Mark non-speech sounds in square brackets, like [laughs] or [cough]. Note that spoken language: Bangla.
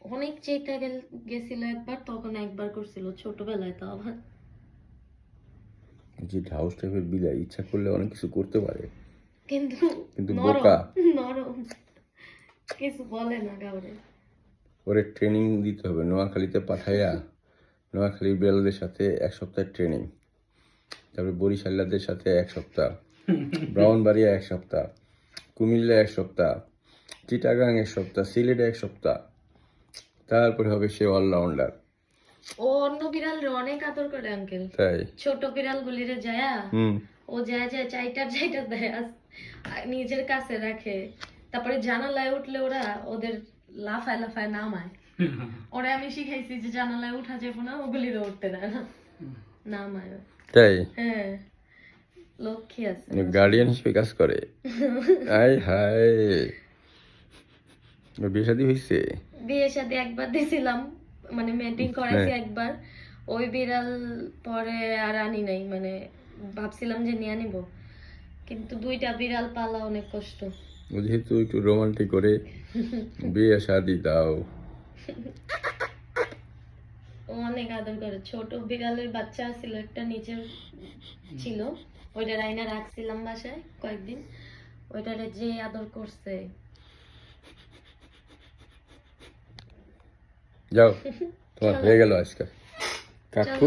অনেক চেষ্টা গেছিল একবার তখন একবার করছিল ছোটবেলায় তো আবার। যে হাউস টাইপের বিলাই ইচ্ছা করলে অনেক কিছু করতে পারে। কিন্তু কিন্তু বোকা। নরম। কিছু বলে না কাউরে। ওরে ট্রেনিং দিতে হবে নোয়াখালীতে পাঠাইয়া নোয়াখালীর বিড়ালদের সাথে এক সপ্তাহ ট্রেনিং তারপরে বরিশাল্লাদের সাথে এক সপ্তাহ ব্রাউনবাড়িয়া এক সপ্তাহ কুমিল্লা এক সপ্তাহ চিটাগাং এক সপ্তাহ সিলেটে এক সপ্তাহ। তারপরে হবে সে অলরাউন্ডার ও অন্য বিড়াল অনেক আদর করে আঙ্কেল তাই। ছোট বিড়াল গুলিরে যায়া হুম। ও যায় যায় চাইটার চাইটার দেয় নিজের কাছে রাখে। তারপরে জানালায় উঠলে ওরা ওদের লাফায় লাফায় নামায়। [laughs] ওরা আমি শিখাইছি যে জানালায় উঠা যাব না ওগুলিরে উঠতে দেয় না। নামায়। তাই? হ্যাঁ। লক্ষ্মী আছে। গার্ডিয়ান হিসেবে কাজ করে। [laughs] আয় হায়। বিয়ে শাদী হয়েছে বিয়ের সাথে একবার দিয়েছিলাম মানে মেটিং করাইছি একবার। ওই বিড়াল পরে আর আনি নাই মানে ভাবছিলাম যে নিয়ে নিব কিন্তু দুইটা বিড়াল পালা অনেক কষ্ট। যেহেতু একটু রোমান্টিক করে বিয়ে শাদি দাও। অনেক আদর করে। ছোট বিড়ালের বাচ্চা ছিল একটা নিচে ছিল। ওইটা রাইনা রাখছিলাম বাসায় কয়েকদিন। ওইটারে যে আদর করছে যাও [laughs] তোমার হয়ে গেল আজকে। কাকু?